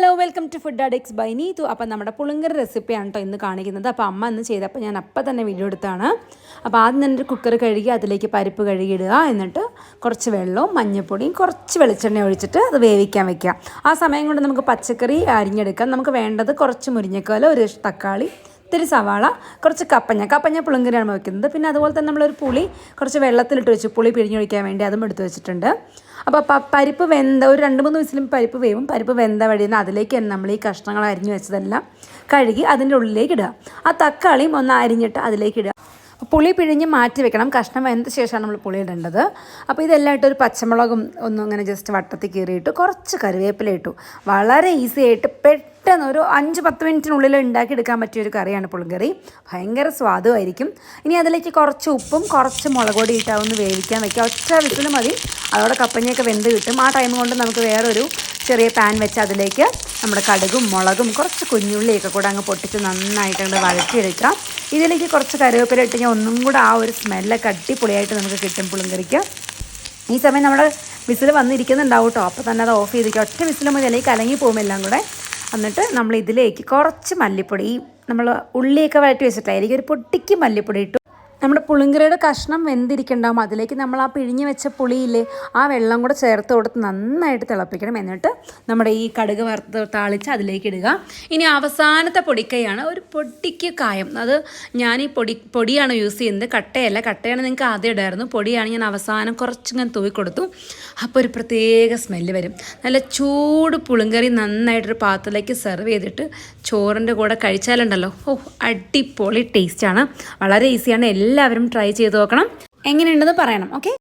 Hello welcome to Food Addicts by Neethu appam നമ്മുടെ പുളിങ്കറി റെസിപ്പിയാണ് കേട്ടോ ഇന്ന് കാണിക്കുന്നത്. അപ്പോൾ അമ്മ ഇന്ന് ചെയ്തപ്പോൾ ഞാൻ അപ്പം തന്നെ വീഡിയോ എടുത്താണ്. അപ്പോൾ ആദ്യം തന്നെ ഒരു കുക്കർ കഴുകി അതിലേക്ക് പരിപ്പ് കഴുകിയിടുക. എന്നിട്ട് കുറച്ച് വെള്ളവും മഞ്ഞൾപ്പൊടിയും കുറച്ച് വെളിച്ചെണ്ണ ഒഴിച്ചിട്ട് അത് വേവിക്കാൻ വെക്കുക. ആ സമയം കൊണ്ട് നമുക്ക് പച്ചക്കറി അരിഞ്ഞെടുക്കാം. നമുക്ക് വേണ്ടത് കുറച്ച് മുരിങ്ങക്കോല ഒരു തക്കാളി ഇത്തിരി സവാള കുറച്ച് കപ്പഞ്ഞ കപ്പഞ്ഞ പുളിങ്കരിയാണ് വെക്കുന്നത്. പിന്നെ അതുപോലെ തന്നെ നമ്മളൊരു പുളി കുറച്ച് വെള്ളത്തിലിട്ട് വെച്ചു. പുളി പിഴിഞ്ഞൊഴിക്കാൻ വേണ്ടി അതും എടുത്ത് വെച്ചിട്ടുണ്ട്. അപ്പോൾ പരിപ്പ് വെന്ത ഒരു രണ്ട് മൂന്ന് വിസിലും പരിപ്പ് വേവും. പരിപ്പ് വെന്ത വഴി നിന്ന് അതിലേക്ക് നമ്മൾ ഈ കഷ്ണങ്ങൾ അരിഞ്ഞു വെച്ചതെല്ലാം കഴുകി അതിന്റെ ഉള്ളിലേക്ക് ഇടുക. ആ തക്കാളിയും ഒന്ന് അരിഞ്ഞിട്ട് അതിലേക്ക് ഇടുക. പുളി പിഴിഞ്ഞ് മാറ്റി വെക്കണം. കഷ്ണം വെന്ത ശേഷമാണ് നമ്മൾ പുളി ഇടേണ്ടത്. അപ്പോൾ ഇതെല്ലാം ഇട്ട് ഒരു പച്ചമുളകും ഒന്നും ഇങ്ങനെ ജസ്റ്റ് വട്ടത്തിൽ കീറിയിട്ട് കുറച്ച് കറിവേപ്പില ഇട്ടു. വളരെ ഈസി ആയിട്ട് പെട്ടെന്ന് ഒരു അഞ്ച് പത്ത് മിനിറ്റിനുള്ളിൽ ഉണ്ടാക്കി എടുക്കാൻ പറ്റിയ ഒരു കറിയാണ് പുളിങ്കറി. ഭയങ്കര സ്വാദുമായിരിക്കും ഇനി അതിലേക്ക് കുറച്ച് ഉപ്പും കുറച്ച് മുളക് പൊടി ഇട്ടാവുന്ന വേവിക്കാൻ വയ്ക്കുക ഒറ്റ വിസിൽ മതി. അതോടെ കപ്പഞ്ഞയൊക്കെ വെന്ത് കിട്ടും. ആ ടൈം കൊണ്ട് നമുക്ക് വേറൊരു ചെറിയ പാൻ വെച്ച് അതിലേക്ക് നമ്മുടെ കടുകും മുളകും കുറച്ച് കുഞ്ഞുള്ളിയൊക്കെ കൂടെ അങ്ങ് പൊട്ടിച്ച് നന്നായിട്ട് അങ്ങോട്ട് വഴറ്റിയെടുക്കാം. ഇതിലേക്ക് കുറച്ച് കറിവേപ്പില ഇട്ട് കഴിഞ്ഞാൽ ഒന്നും കൂടെ ആ ഒരു സ്മെല്ലൊക്കെ അടിപൊളിയായിട്ട് നമുക്ക് കിട്ടും പുളിങ്കറിക്ക്. ഈ സമയം നമ്മുടെ വിസിൽ വന്നിരിക്കുന്നുണ്ടാവും കേട്ടോ അപ്പോൾ തന്നെ അത് ഓഫ് ചെയ്തിരിക്കുക ഒറ്റ വിസിൽ മതി അല്ലെങ്കിൽ കലങ്ങി പോകും എല്ലാം കൂടെ. എന്നിട്ട് നമ്മൾ ഇതിലേക്ക് കുറച്ച് മല്ലിപ്പൊടി നമ്മൾ ഉള്ളിയൊക്കെ വഴറ്റി വെച്ചിട്ടായിരിക്കും ഒരു പൊട്ടിക്ക് മല്ലിപ്പൊടി ഇട്ടു നമ്മുടെ പുളിങ്കറിയുടെ കഷ്ണം വെന്തിരിക്കണ്ടാവും. അതിലേക്ക് നമ്മൾ ആ പിഴിഞ്ഞ് വെച്ച പുളിയില്ലേ ആ വെള്ളം കൂടെ ചേർത്ത് കൊടുത്ത് നന്നായിട്ട് തിളപ്പിക്കണം. എന്നിട്ട് നമ്മുടെ ഈ കടുക് വറുത്ത് താളിച്ച് അതിലേക്ക് ഇടുക. ഇനി അവസാനത്തെ പൊടിക്കൈയാണ് ഒരു പൊടിക്ക് കായം. അത് ഞാൻ ഈ പൊടി പൊടിയാണ് യൂസ് ചെയ്യുന്നത്. കട്ടയല്ല. കട്ടയാണ് നിങ്ങൾക്ക് ആദ്യം ഇടായിരുന്നു. പൊടിയാണ് ഞാൻ അവസാനം കുറച്ചിങ്ങനെ തൂവി കൊടുത്തു. അപ്പോൾ ഒരു പ്രത്യേക സ്മെല്ല് വരും. നല്ല ചൂട് പുളിങ്കറി നന്നായിട്ടൊരു പാത്രത്തിലേക്ക് സെർവ് ചെയ്തിട്ട് ചോറിന്റെ കൂടെ കഴിച്ചാലുണ്ടല്ലോ. ഓ അടിപൊളി ടേസ്റ്റാണ് വളരെ ഈസിയാണ് എല്ലാവരും ട്രൈ ചെയ്ത് നോക്കണം. എങ്ങനെയുണ്ടെന്ന് പറയണം ഓക്കെ?